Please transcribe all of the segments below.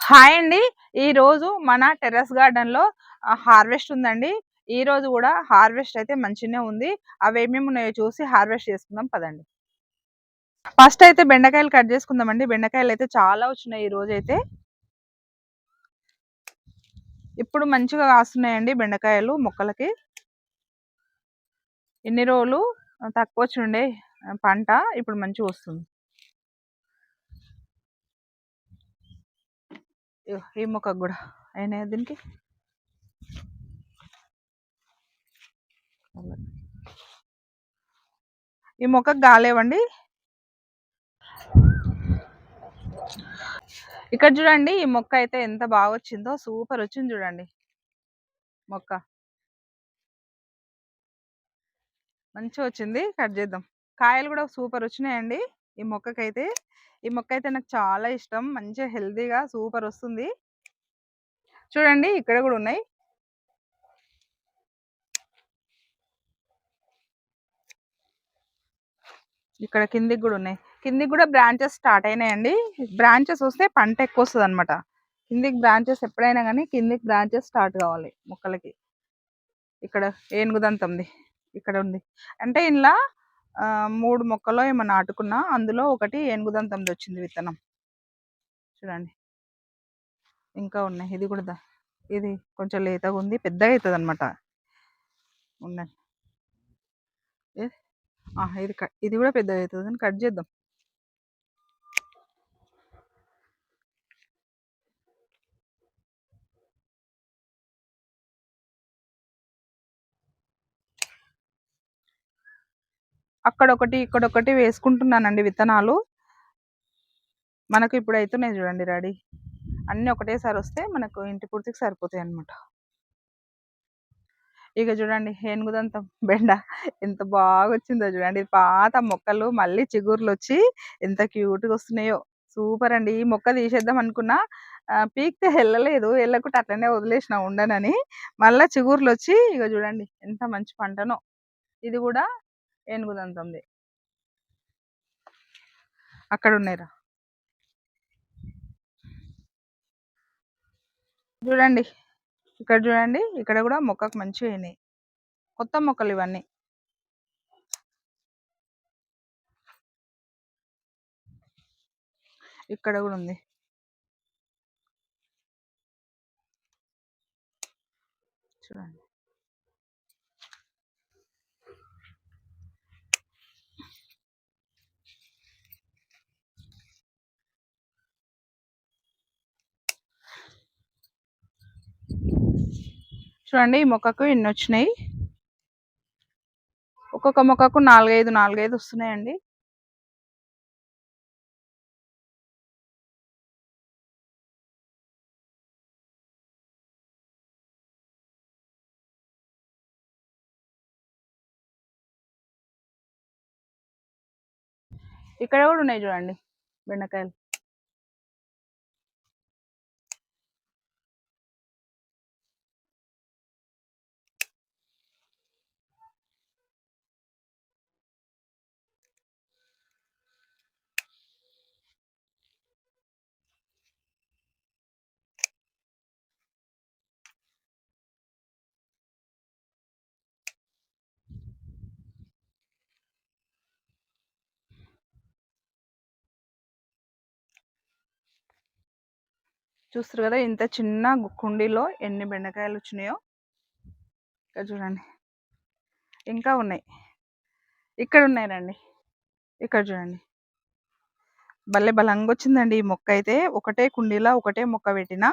Hi అండి. ఈ రోజు మన టెర్రస్ గార్డెన్లో హార్వెస్ట్ ఉందండి. ఈ రోజు కూడా హార్వెస్ట్ అయితే మంచిగానే ఉంది. అవి ఏమేమి ఉన్నాయో చూసి హార్వెస్ట్ చేసుకుందాం పదండి. ఫస్ట్ అయితే బెండకాయలు కట్ చేసుకుందామండి. బెండకాయలు అయితే చాలా వచ్చినాయి ఈ రోజు అయితే. ఇప్పుడు మంచిగా కాస్తున్నాయండి బెండకాయలు మొక్కలకి. ఇన్ని రోజులు? తక్కువ వచ్చిండే పంట ఇప్పుడు మంచిగా వస్తుంది. ఈ మొక్కకు కూడా. అయినాయి దీనికి? ఈ మొక్కకు గాలేవండి ఇక్కడ చూడండి ఈ మొక్క అయితే ఎంత బాగా వచ్చిందో సూపర్ వచ్చింది చూడండి. మొక్క. మంచిగా వచ్చింది కట్ చేద్దాం. కాయలు కూడా సూపర్ వచ్చినాయండి. ఈ మొక్కకైతే ఈ మొక్క అయితే నాకు చాలా ఇష్టం. మంచిగా హెల్తీగా సూపర్ వస్తుంది. చూడండి ఇక్కడ కూడా ఉన్నాయి. ఇక్కడ కిందికి కూడా ఉన్నాయి. కిందికి కూడా బ్రాంచెస్ స్టార్ట్ అయినాయండి. బ్రాంచెస్ వస్తే పంట ఎక్కువ వస్తుంది అనమాట కిందికి బ్రాంచెస్ ఎప్పుడైనా కానీ కిందికి బ్రాంచెస్ స్టార్ట్ కావాలి మొక్కలకి. ఇక్కడ ఏనుగుదంతంది ఇక్కడ ఉంది. అంటే ఇంట్లో మూడు మొక్కలో ఏమో నాటుకున్నా అందులో ఒకటి ఏనుగుదంతంది వచ్చింది విత్తనం. చూడండి. ఇంకా ఉన్నాయి. ఇది కూడా ఇది కొంచెం లేతగా ఉంది పెద్దగా అవుతుంది అనమాట ఉండండి ఇది ఇది కూడా పెద్దగా అవుతుంది అని కట్ చేద్దాం. అక్కడొకటి ఇక్కడొకటి వేసుకుంటున్నానండి విత్తనాలు. మనకు ఇప్పుడు అవుతున్నాయి చూడండి రెడీ. అన్నీ ఒకటేసారి వస్తే మనకు ఇంటి పూర్తికి సరిపోతాయి అన్నమాట ఇక చూడండి ఏనుగుదంతం బెండ ఎంత బాగా వచ్చిందో చూడండి. పాత మొక్కలు మళ్ళీ చిగుర్లు వచ్చి ఎంత క్యూట్గా వస్తున్నాయో సూపర్ అండి ఈ మొక్క తీసేద్దాం అనుకున్నా పీక్తే వెళ్ళలేదు. వెళ్ళకుండా అట్లనే వదిలేసిన ఉండనని. మళ్ళీ చిగుర్లు వచ్చి ఇక చూడండి ఎంత మంచి పంటనో. ఇది కూడా ఏనుగుదంతంది. అక్కడ ఉన్నాయిరా చూడండి ఇక్కడ చూడండి ఇక్కడ కూడా మొక్కకు మంచిగా అయినాయి. కొత్త మొక్కలు ఇవన్నీ. ఇక్కడ కూడా ఉంది. చూడండి. చూడండి ఈ మొక్కకు ఎన్ని వచ్చినాయి ఒక్కొక్క మొక్కకు నాలుగైదు నాలుగైదు వస్తున్నాయండి. ఇక్కడ కూడా ఉన్నాయి చూడండి బెండకాయలు. చూస్తారు కదా ఇంత చిన్న కుండీలో ఎన్ని బెండకాయలు వచ్చినాయో. ఇక్కడ చూడండి. ఇంకా ఉన్నాయి. ఇక్కడ ఉన్నాయి రండి ఇక్కడ చూడండి. భలే బలంగా వచ్చిందండి ఈ మొక్క అయితే. ఒకటే కుండీలో ఒకటే మొక్క పెట్టిన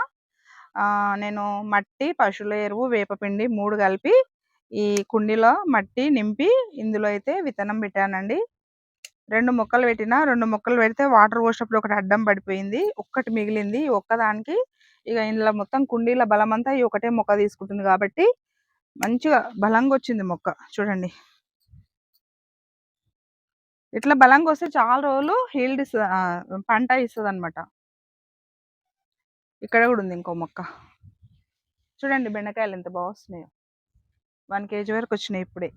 నేను మట్టి పశువుల ఎరువు వేపపిండి మూడు కలిపి ఈ కుండీలో మట్టి నింపి ఇందులో అయితే విత్తనం పెట్టానండి. రెండు మొక్కలు పెట్టిన రెండు మొక్కలు పెడితే వాటర్ పోసినప్పుడు ఒకటి అడ్డం పడిపోయింది ఒక్కటి మిగిలింది ఒక్కదానికి ఇక ఇందులో మొత్తం కుండీల బలం అంతా ఈ ఒకటే మొక్క తీసుకుంటుంది కాబట్టి మంచిగా బలంగా వచ్చింది మొక్క చూడండి. ఇట్లా బలంగా వస్తే చాలా రోజులు హీల్డ్ ఇస్తుంది పంట ఇస్తుంది అనమాట ఇక్కడ కూడా ఉంది ఇంకో మొక్క. చూడండి బెండకాయలు ఎంత బాగా వస్తున్నాయో. వన్ కేజీ వరకు వచ్చినాయి ఇప్పుడే.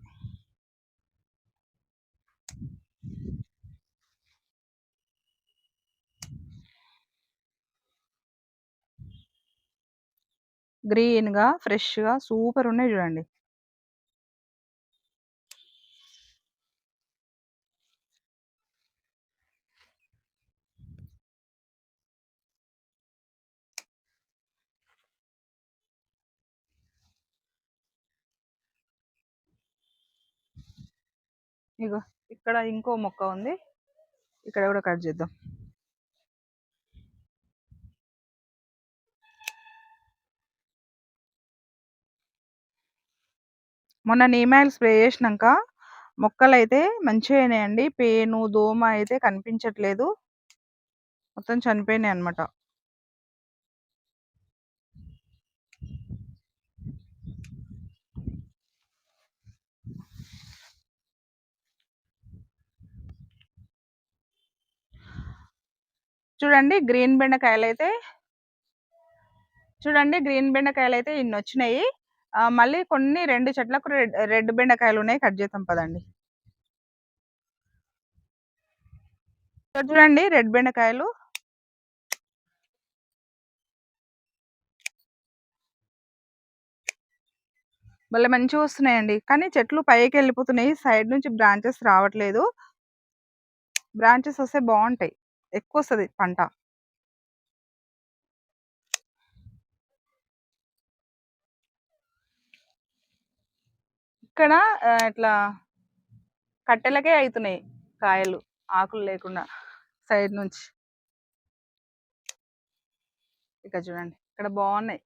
గ్రీన్‌గా, ఫ్రెష్‌గా సూపర్ ఉన్నాయి చూడండి. ఇగో ఇక్కడ ఇంకో మొక్క ఉంది. ఇక్కడ కూడా కట్ చేద్దాం. మొన్న నీమ్ ఆయిల్ స్ప్రే చేసినాక మొక్కలైతే మంచిగా పేను, దోమ అయితే కనిపించట్లేదు. మొత్తం చనిపోయినాయి అన్నమాట. చూడండి గ్రీన్ బెండకాయలు అయితే చూడండి గ్రీన్ బెండకాయలు అయితే ఇన్ని వచ్చినాయి మళ్ళీ కొన్ని రెండు చెట్లకు రెడ్ రెడ్ బెండకాయలున్నాయి. కట్ చేద్దాం పదండి. చూడండి రెడ్ బెండకాయలు. భలే మంచిగొస్తున్నాయండి. కానీ చెట్లు పైకి వెళ్ళిపోతున్నాయి సైడ్ నుంచి బ్రాంచెస్ రావట్లేదు. బ్రాంచెస్ వస్తే బాగుంటాయి ఎక్కువ వస్తుంది పంట. ఇక్కడ ఇట్లా కట్టెలకే అవుతున్నాయి కాయలు. ఆకులు లేకుండా సైడ్ నుంచి. ఇక్కడ చూడండి. ఇక్కడ బాగున్నాయి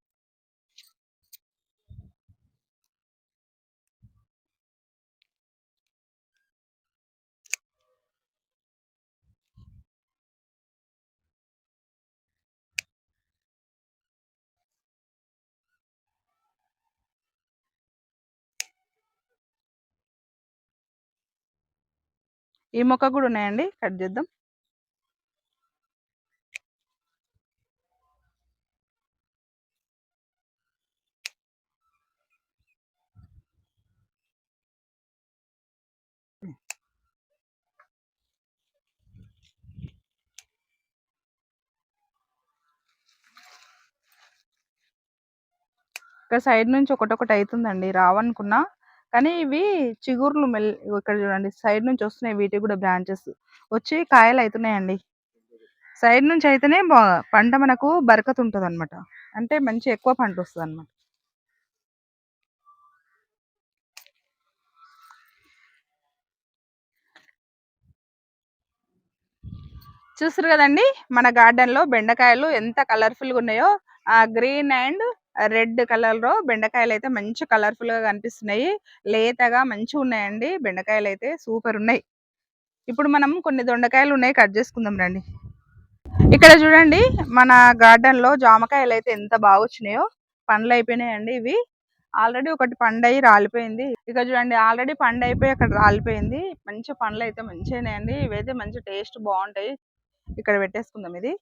ఈ మొక్క కూడా ఉన్నాయండి. కట్ చేద్దాం. ఇక్కడ సైడ్ నుంచి ఒకటొకటి అవుతుందండి రావనుకున్నా. కానీ ఇవి చిగుర్లు మెల్ ఇక్కడ చూడండి. సైడ్ నుంచి వస్తున్నాయి వీటికి కూడా బ్రాంచెస్. వచ్చి కాయలు అవుతున్నాయండి సైడ్ నుంచి అయితేనే పంట మనకు బరకత ఉంటుంది అనమాట అంటే మంచి ఎక్కువ పంట వస్తుందన్నమాట చూస్తారు కదండి మన గార్డెన్‌లో బెండకాయలు ఎంత కలర్‌ఫుల్‌గా ఉన్నాయో. ఆ గ్రీన్ అండ్ రెడ్ కలర్లో బెండకాయలు అయితే మంచి కలర్‌ఫుల్‌గా కనిపిస్తున్నాయి. లేతగా మంచిగా ఉన్నాయండి బెండకాయలు అయితే సూపర్ ఉన్నాయి. ఇప్పుడు మనం కొన్ని దొండకాయలు ఉన్నాయి కట్ చేసుకుందాం రండి. ఇక్కడ చూడండి మన గార్డెన్లో జామకాయలు అయితే ఎంత బాగా వచ్చినాయో పండ్లు అయిపోయినాయండి ఇవి. ఆల్రెడీ ఒకటి పండయి రాలిపోయింది. ఇక చూడండి ఆల్రెడీ పండయిపోయి అక్కడ రాలిపోయింది. మంచి పండ్లు అయితే మంచిగానేయండి ఇవైతే మంచి టేస్ట్ బాగుంటాయి ఇక్కడ పెట్టేసుకుందాం ఇది.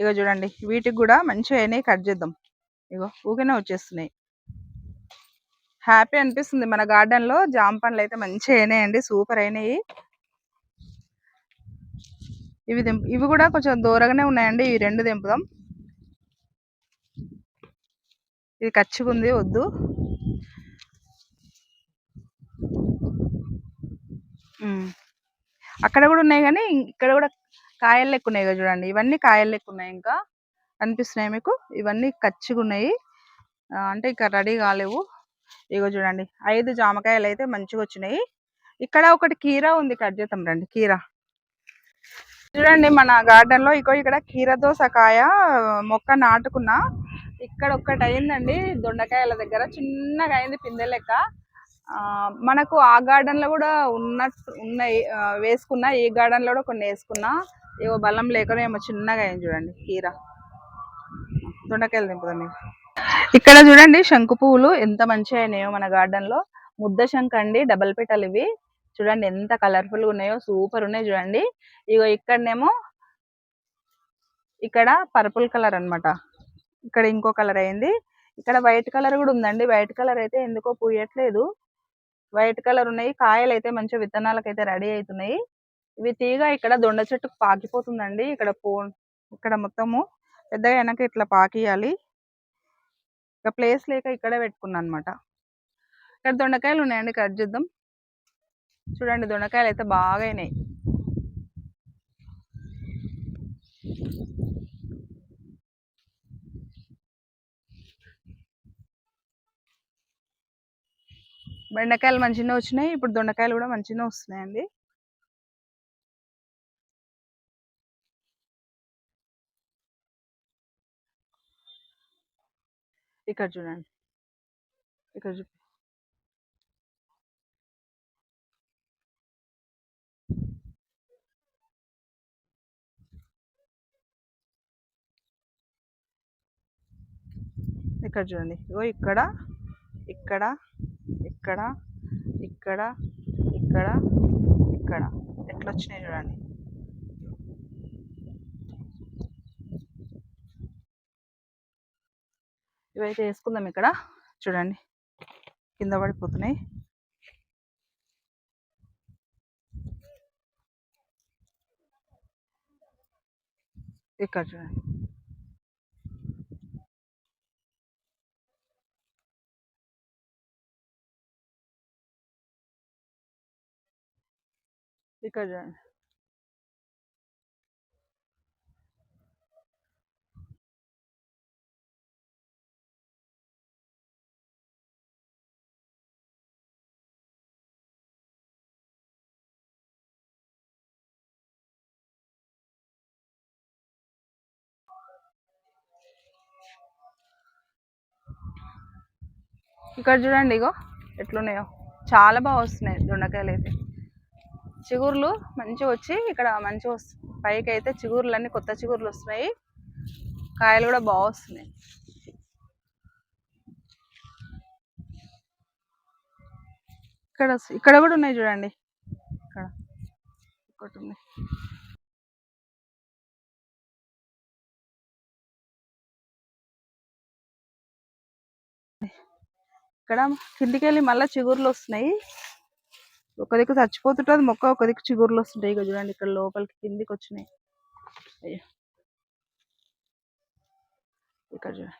ఇక చూడండి వీటికి కూడా మంచిగయినాయి కట్ చేద్దాం. ఇగో ఊకనే వచ్చేస్తున్నాయి. హ్యాపీ అనిపిస్తుంది మన గార్డెన్‌లో జామ పండ్లయితే మంచిగా అయినాయండి. సూపర్ అయినాయి. ఇవి ఇవి కూడా కొంచెం దూరంగానే ఉన్నాయండి. ఈ రెండు దింపుదాం ఇది కచ్చిగుంది వద్దు. అక్కడ కూడా ఉన్నాయి కానీ ఇక్కడ కూడా కాయలు లెక్క ఉన్నాయి. కదా చూడండి. ఇవన్నీ కాయలు లెక్క ఉన్నాయి ఇంకా. కనిపిస్తున్నాయి మీకు? ఇవన్నీ కచ్చిగున్నాయి. ఉన్నాయి అంటే ఇంకా రెడీ కాలేవు. ఇగో చూడండి. ఐదు జామకాయలు అయితే మంచిగా వచ్చినాయి ఇక్కడ ఒకటి కీర ఉంది కట్ చేద్దాం రండి. కీర. చూడండి మన గార్డెన్‌లో ఇగో ఇక్కడ కీర దోసకాయ మొక్క నాటుకున్నా. ఇక్కడ ఒక్కటి అయిందండి దొండకాయల దగ్గర. చిన్నగా అయింది పిందె లెక్క. మనకు ఆ గార్డెన్‌లో కూడా ఉన్నట్టు ఉన్నాయి. వేసుకున్నా. ఈ గార్డెన్‌లో కూడా కొన్ని వేసుకున్నా. ఏవో బలం లేకనో ఏమో చిన్నగా అయింది చూడండి కీర. దొండకాయలు తెంపుదాం ఇక్కడ చూడండి శంకు పువ్వులు ఎంత మంచిగా అయినాయో మన గార్డెన్లో ముద్ద శంఖ అండి. డబల్ పెట్టలు ఇవి. చూడండి ఎంత కలర్‌ఫుల్‌గా ఉన్నాయో. సూపర్ ఉన్నాయి చూడండి. ఇగో ఇక్కడనేమో ఇక్కడ పర్పుల్ కలర్ అన్నమాట. ఇక్కడ ఇంకో కలర్ అయింది. ఇక్కడ వైట్ కలర్ కూడా ఉందండి. వైట్ కలర్ అయితే ఎందుకో పూయట్లేదు. వైట్ కలర్ ఉన్నాయి. కాయలు అయితే మంచిగా విత్తనాలకైతే రెడీ అయితున్నాయి. ఇవి తీగ ఇక్కడ దొండ చెట్టుకు పాకిపోతుందండి. ఇక్కడ పో ఇక్కడ మొత్తము పెద్దగా అయినాక ఇట్లా పాకియాలి. ఇక ప్లేస్ లేక ఇక్కడే పెట్టుకున్నాను అనమాట ఇక్కడ దొండకాయలు ఉన్నాయండి కట్ చేద్దాం. చూడండి దొండకాయలు అయితే బాగా అయినాయి. బెండకాయలు మంచిగా వచ్చినాయి. ఇప్పుడు దొండకాయలు కూడా మంచిగా వస్తున్నాయండి. ఇక్కడ చూడండి. ఇక్కడ చూ ఇక్కడ చూడండి. ఇగో ఇక్కడ ఇక్కడ ఇక్కడ ఇక్కడ ఇక్కడ ఇక్కడ. ఎట్లా వచ్చినాయి చూడండి. ఇవైతే వేసుకుందాం ఇక్కడ. చూడండి. కింద పడిపోతున్నాయి. ఇక్కడ చూడండి. ఇక్కడ చూడండి. ఇక్కడ చూడండి ఇగో ఎట్లున్నాయో. చాలా బాగా వస్తున్నాయి దొండకాయలు అయితే. చిగుర్లు మంచిగా వచ్చి ఇక్కడ మంచిగా వస్తుంది పైకి అయితే చిగుర్లు అన్ని కొత్త చిగుర్లు వస్తున్నాయి. కాయలు కూడా బాగా వస్తున్నాయి. ఇక్కడ ఇక్కడ కూడా ఉన్నాయి చూడండి. ఇక్కడ. ఒకటి ఉన్నాయి ఇక్కడ కిందికి వెళ్ళి మళ్ళీ చిగురులు వస్తున్నాయి. ఒక దిక్కు చచ్చిపోతుంటుంది మొక్క ఒక దిక్కు చిగురులు వస్తుంటాయి. ఇక చూడండి ఇక్కడ లోపలికి కిందికి వచ్చినాయి. అయ్యో. ఇక్కడ చూడండి.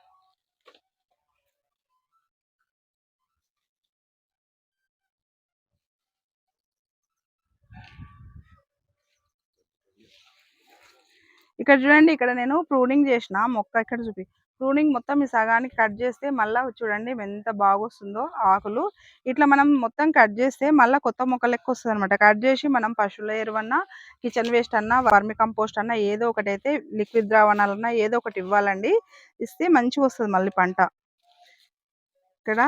ఇక్కడ చూడండి ఇక్కడ నేను ప్రూనింగ్ చేసిన మొక్క. ఇక్కడ చూపి. ప్రూనింగ్ మొత్తం ఈ సగానికి కట్ చేస్తే మళ్ళీ చూడండి ఎంత బాగొస్తుందో ఆకులు. ఇట్లా మనం మొత్తం కట్ చేస్తే మళ్ళీ కొత్త మొక్క లెక్క వస్తుంది అనమాట కట్ చేసి మనం పశువుల ఎరువన్నా కిచెన్ వేస్ట్ అన్నా వర్మి కంపోస్ట్ అన్నా ఏదో ఒకటి అయితే లిక్విడ్ ద్రావణాలన్నా ఏదో ఒకటి ఇవ్వాలండి. ఇస్తే మంచిగా వస్తుంది మళ్ళీ పంట. ఇక్కడ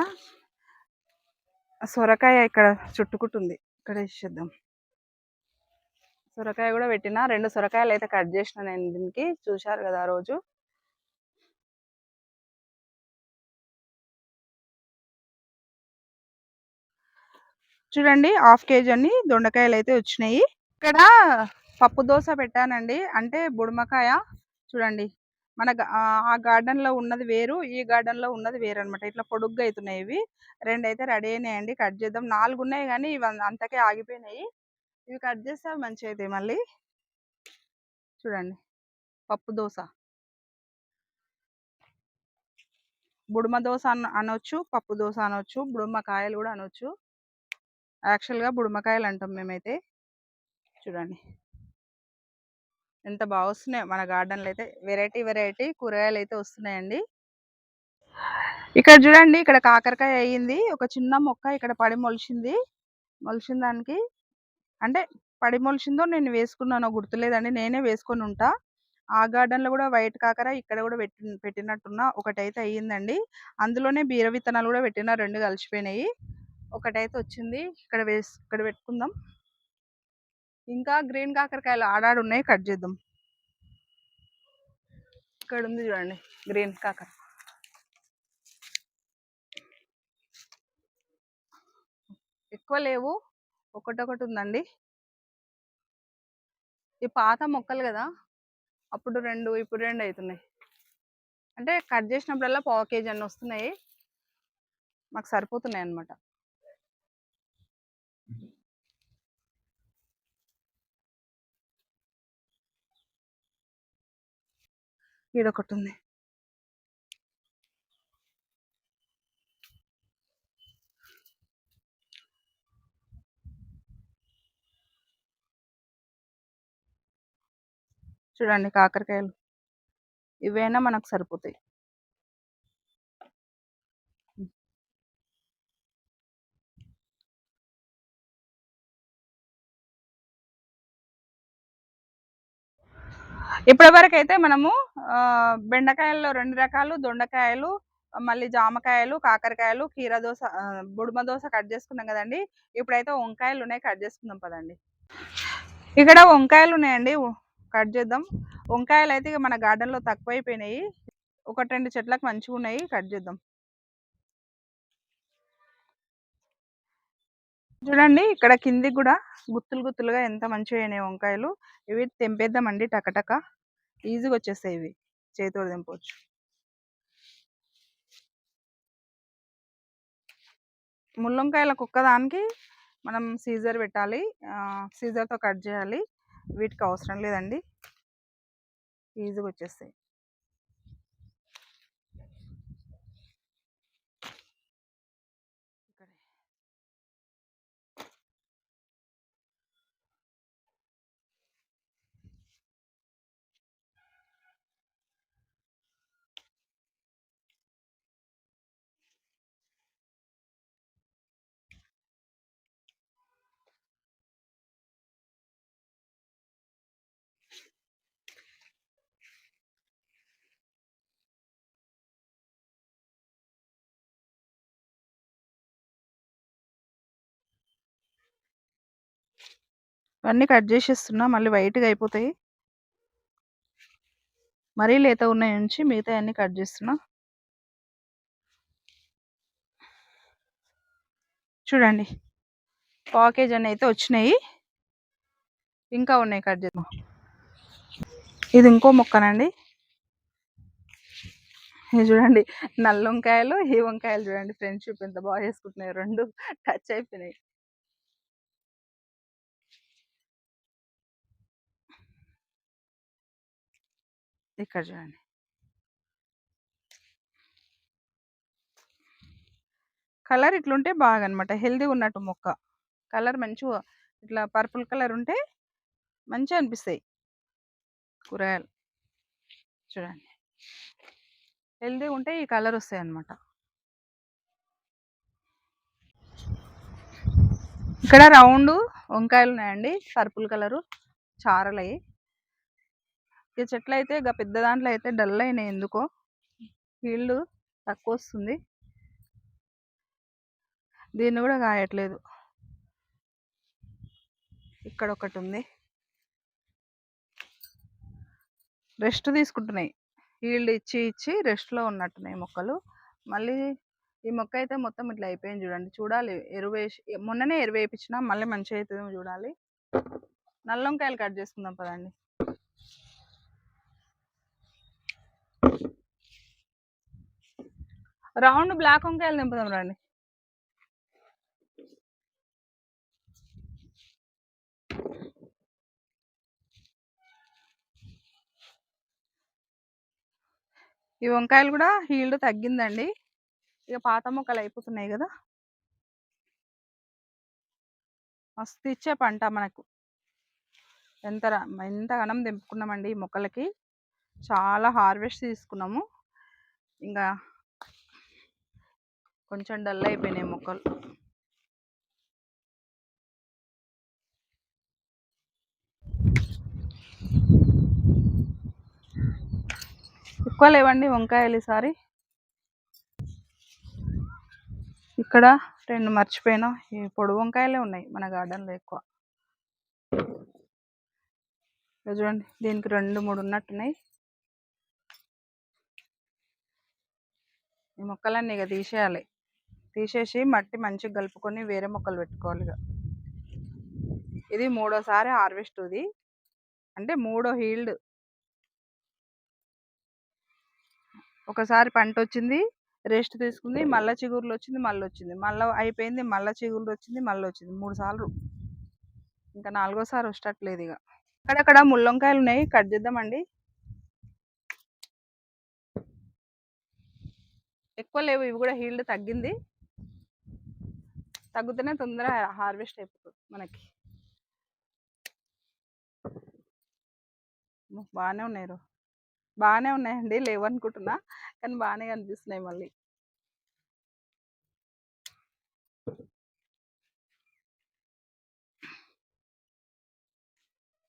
సొరకాయ ఇక్కడ చుట్టుకుంటుంది. ఇక్కడ వేసేద్దాం. సొరకాయ కూడా పెట్టిన రెండు సొరకాయలు అయితే కట్ చేసిన నేను దీనికి చూశారు కదా ఆ రోజు. చూడండి హాఫ్ కేజీ అని దొండకాయలు అయితే వచ్చినాయి. ఇక్కడ పప్పు దోశ పెట్టానండి. అంటే బుడమకాయ చూడండి. మన ఆ గార్డెన్లో ఉన్నది వేరు ఈ గార్డెన్లో ఉన్నది వేరు అనమాట ఇట్లా పొడుగ్గా అవుతున్నాయి ఇవి. రెండు అయితే రెడీ అయినాయండి. కట్ చేద్దాం. నాలుగు ఉన్నాయి కానీ ఇవి అంతకే ఆగిపోయినాయి. ఇవి కట్ చేస్తే మంచిగా అవుతాయి మళ్ళీ. చూడండి. పప్పు దోశ. బుడమ దోశ అన అనొచ్చు పప్పు దోశ అనొచ్చు బుడమ కాయలు కూడా అనొచ్చు. యాక్చువల్గా బుడమకాయలు అంటాం మేమైతే. చూడండి. ఎంత బాగా వస్తున్నాయి. మన గార్డెన్లో అయితే వెరైటీ వెరైటీ కూరగాయలు అయితే వస్తున్నాయండి. ఇక్కడ చూడండి ఇక్కడ కాకరకాయ అయ్యింది. ఒక చిన్న మొక్క ఇక్కడ పడి మొలిచింది. మొలిచిన దానికి అంటే పడి మొలిచిందో నేను వేసుకున్నానో గుర్తులేదండి. నేనే వేసుకొని ఉంటా. ఆ గార్డెన్లో కూడా వైట్ కాకర ఇక్కడ కూడా పెట్టి పెట్టినట్టున్న. ఒకటైతే అయ్యిందండి. అందులోనే బీర విత్తనాలు కూడా పెట్టిన. రెండు కలిసిపోయినాయి. ఒకటైతే వచ్చింది. ఇక్కడ వేసి ఇక్కడ పెట్టుకుందాం. ఇంకా గ్రీన్ కాకరకాయలు ఆడాడు ఉన్నాయి కట్ చేద్దాం. ఇక్కడ ఉంది చూడండి గ్రీన్ కాకర. ఎక్కువ లేవు ఒకటొకటి ఉందండి. ఈ పాత మొక్కలు కదా అప్పుడు రెండు ఇప్పుడు రెండు అవుతున్నాయి అంటే కట్ చేసినప్పుడల్లా పావు కేజీ అన్నీ వస్తున్నాయి. మాకు సరిపోతున్నాయి అన్నమాట ఈడొకటి ఉంది చూడండి కాకరకాయలు. ఇవైనా మనకు సరిపోతాయి. ఇప్పటి వరకు అయితే మనము బెండకాయల్లో రెండు రకాలు దొండకాయలు మళ్ళీ జామకాయలు కాకరకాయలు కీర దోశ బుడుమ దోశ కట్ చేసుకున్నాం కదండి. ఇప్పుడైతే వంకాయలు ఉన్నాయి కట్ చేసుకుందాం పదండి. ఇక్కడ వంకాయలు ఉన్నాయండి కట్ చేద్దాం. వంకాయలు అయితే మన గార్డెన్లో తక్కువైపోయినాయి. ఒకటి రెండు చెట్లకు మంచిగా ఉన్నాయి కట్ చేద్దాం. చూడండి ఇక్కడ కిందికి కూడా గుత్తులు గుత్తులుగా ఎంత మంచిగా అయినాయి వంకాయలు. ఇవి తెంపేద్దామండి టకటక ఈజీగా వచ్చేస్తాయి ఇవి. చేతితో తెంపవచ్చు ముల్లంకాయలకు ఒక్కదానికి మనం సీజర్ పెట్టాలి. సీజర్తో కట్ చేయాలి. వీటికి అవసరం లేదండి. ఈజీగా వచ్చేస్తాయి. ఇవన్నీ కట్ చేసేస్తున్నా మళ్ళీ వైట్గా అయిపోతాయి. మరీ లేత ఉన్నాయి నుంచి మిగతా అన్నీ కట్ చేస్తున్నా. చూడండి. పాకేజ్ అన్నీ అయితే వచ్చినాయి. ఇంకా ఉన్నాయి కట్ చేద్దాం. ఇది ఇంకో మొక్కనండి. ఇది చూడండి. నల్ల వంకాయలు ఈ వంకాయలు చూడండి. ఫ్రెండ్షిప్ ఎంత బాగా చేసుకుంటున్నాయి. రెండు టచ్ అయిపోయినాయి. ఇక్కడ చూడండి. కలర్ ఇట్లుంటే బాగా అనమాట హెల్దీ ఉన్నట్టు మొక్క. కలర్ మంచిగా ఇట్లా పర్పుల్ కలర్ ఉంటే మంచిగా అనిపిస్తాయి. కూరగాయలు. చూడండి. హెల్దీ ఉంటే ఈ కలర్ వస్తాయి అన్నమాట ఇక్కడ రౌండ్ వంకాయలు ఉన్నాయండి పర్పుల్ కలరు చారలయ్యి ఈ చెట్లు అయితే ఇక పెద్ద దాంట్లో అయితే డల్ అయినాయి ఎందుకో. ఫీల్డ్ తక్కువ వస్తుంది దీన్ని కూడా కాయట్లేదు. ఇక్కడ ఒకటి ఉంది రెస్ట్ తీసుకుంటున్నాయి. హీల్డ్ ఇచ్చి ఇచ్చి రెస్ట్లో ఉన్నట్టున్నాయి మొక్కలు. మళ్ళీ ఈ మొక్క అయితే మొత్తం ఇట్లా అయిపోయింది చూడండి. చూడాలి ఎరువు వేసి మొన్ననే ఎరువు వేయించిన మళ్ళీ మంచిగా అవుతుందేమో చూడాలి నల్లంకాయలు కట్ చేసుకుందాం పదండి. రౌండ్ బ్లాక్ వంకాయలు నింపుదాం రండి ఈ వంకాయలు కూడా హీల్డ్ తగ్గిందండి. ఇక పాత మొక్కలు అయిపోతున్నాయి కదా. మస్తు ఇచ్చే పంట మనకు. ఎంత ఎంత గనం తెంపుకున్నామండి ఈ మొక్కలకి. చాలా హార్వెస్ట్ తీసుకున్నాము. ఇంకా కొంచెం డల్ అయిపోయినాయి మొక్కలు. ఎక్కువ లేవండి వంకాయలు ఈసారి. ఇక్కడ రెండు మర్చిపోయినా. ఈ పొడి వంకాయలే ఉన్నాయి మన గార్డెన్లో ఎక్కువ. చూడండి దీనికి రెండు మూడు ఉన్నట్టున్నాయి. ఈ మొక్కలన్నీ ఇక తీసేయాలి. తీసేసి మట్టి మంచిగా కలుపుకొని వేరే మొక్కలు పెట్టుకోవాలి ఇక ఇది మూడోసారి హార్వెస్ట్ ఇది. అంటే మూడో హీల్డ్. ఒకసారి పంట వచ్చింది రెస్ట్ తీసుకుంది మళ్ళీ చిగురులు వచ్చింది మళ్ళీ వచ్చింది. మళ్ళీ అయిపోయింది మళ్ళీ చిగురులు వచ్చింది మళ్ళీ వచ్చింది. మూడు సార్లు. ఇంకా నాలుగోసారి వచ్చేటట్లేదు ఇక అక్కడక్కడ ముల్లంకాయలు ఉన్నాయి కట్ చేద్దామండి. ఎక్కువ లేవు. ఇవి కూడా హీల్డ్ తగ్గింది. తగ్గుతూనే తొందర హార్వెస్ట్ అయిపోతుంది మనకి. బాగానే ఉన్నాయి రో. బాగానే ఉన్నాయండి. లేవు అనుకుంటున్నా. కానీ బాగానే కనిపిస్తున్నాయి మళ్ళీ.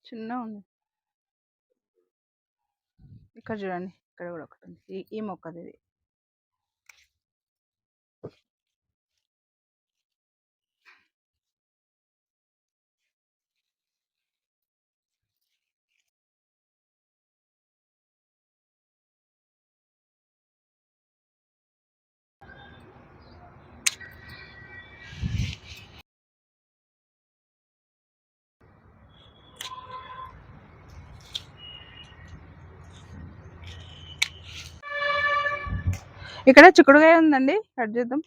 చిన్న ఉంది. ఇక్కడ చూడండి. ఇక్కడ కూడా ఒకటి ఉంది. ఈ ఈ మొక్కది ఇది. ఇక్కడ చిక్కుడుకాయ ఉందండి. కట్ చేద్దాం.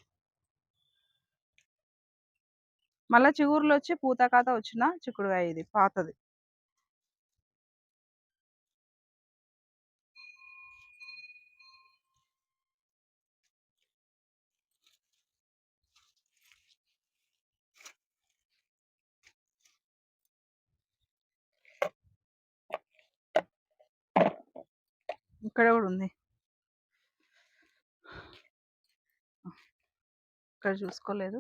మళ్ళా చిగురులో వచ్చి పూత కాత వచ్చిన చిక్కుడుకాయ ఇది పాతది. ఇక్కడ కూడా ఉంది. ఇక్కడ చూసుకోలేదు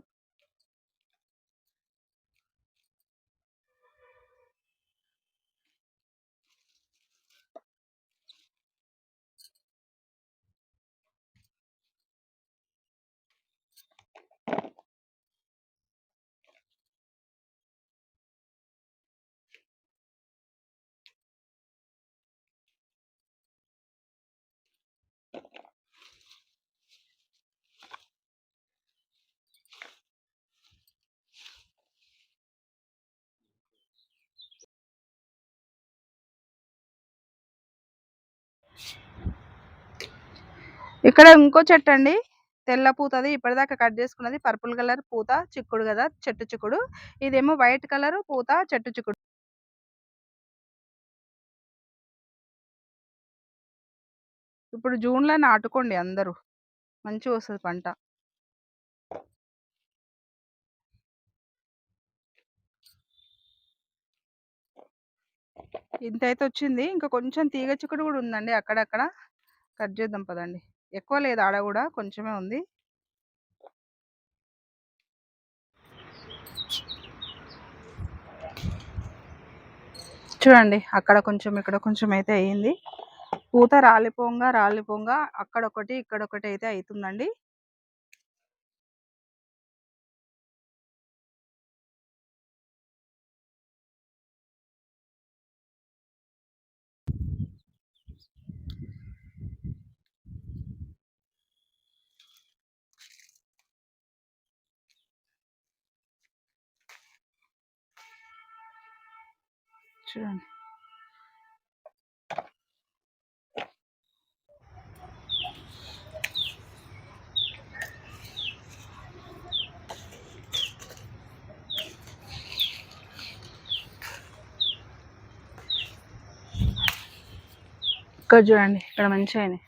ఇక్కడ ఇంకో చెట్టు అండి. తెల్ల పూతది. ఇప్పటిదాకా కట్ చేసుకున్నది పర్పుల్ కలర్ పూత చిక్కుడు కదా చెట్టు చిక్కుడు. ఇదేమో వైట్ కలర్ పూత చెట్టు చిక్కుడు. ఇప్పుడు జూన్లో నాటుకోండి అందరూ. మంచిగా వస్తుంది పంట. ఇంత అయితే వచ్చింది. ఇంకా కొంచెం తీగ చిక్కుడు కూడా ఉందండి. అక్కడక్కడ కట్ చేద్దాం పదండి. ఎక్కువ లేదు. ఆడ కూడా కొంచెమే ఉంది. చూడండి అక్కడ కొంచెం ఇక్కడ కొంచెం అయితే అయ్యింది పూత రాలిపోంగా రాలిపోంగా అక్కడొకటి ఇక్కడొకటి అయితే అవుతుందండి చూడండి ఇక్కడ చూడండి ఇక్కడ మంచిగా అయినాయి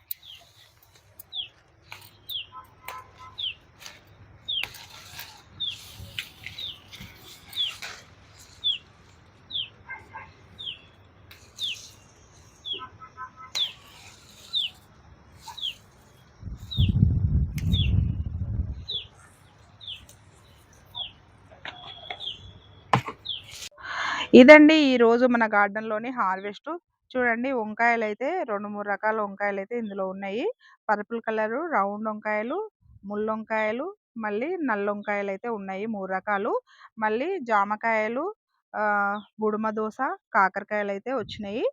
ఇదండి ఈరోజు మన గార్డెన్లోని హార్వెస్ట్. చూడండి వంకాయలు అయితే రెండు మూడు రకాల వంకాయలు అయితే ఇందులో ఉన్నాయి. పర్పుల్ కలరు రౌండ్ వంకాయలు ముళ్ళు వంకాయలు మళ్ళీ నల్ల వంకాయలు అయితే ఉన్నాయి మూడు రకాలు. మళ్ళీ జామకాయలు బుడుమ దోస కాకరకాయలు అయితే వచ్చినాయి.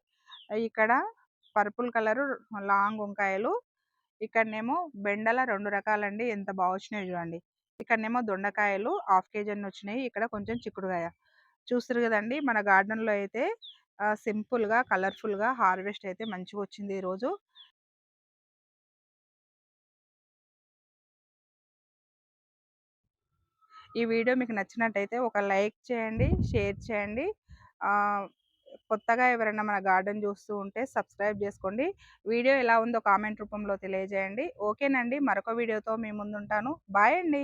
ఇక్కడ పర్పుల్ కలరు లాంగ్ వంకాయలు. ఇక్కడనేమో బెండల రెండు రకాలండి ఎంత బాగా వచ్చినాయి చూడండి. ఇక్కడనేమో దొండకాయలు హాఫ్ కేజీ అన్ని వచ్చినాయి ఇక్కడ కొంచెం చిక్కుడుకాయ. చూస్తారు కదండి! మన గార్డెన్లో అయితే సింపుల్గా కలర్ఫుల్గా హార్వెస్ట్ అయితే మంచిగా వచ్చింది ఈరోజు ఈ వీడియో మీకు నచ్చినట్టయితే ఒక లైక్ చేయండి షేర్ చేయండి. కొత్తగా ఎవరైనా మన గార్డెన్ చూస్తూ ఉంటే సబ్స్క్రైబ్ చేసుకోండి. వీడియో ఎలా ఉందో కామెంట్ రూపంలో తెలియజేయండి. ఓకేనండి. మరొక వీడియోతో మీ ముందుంటాను. బాయ్ అండి!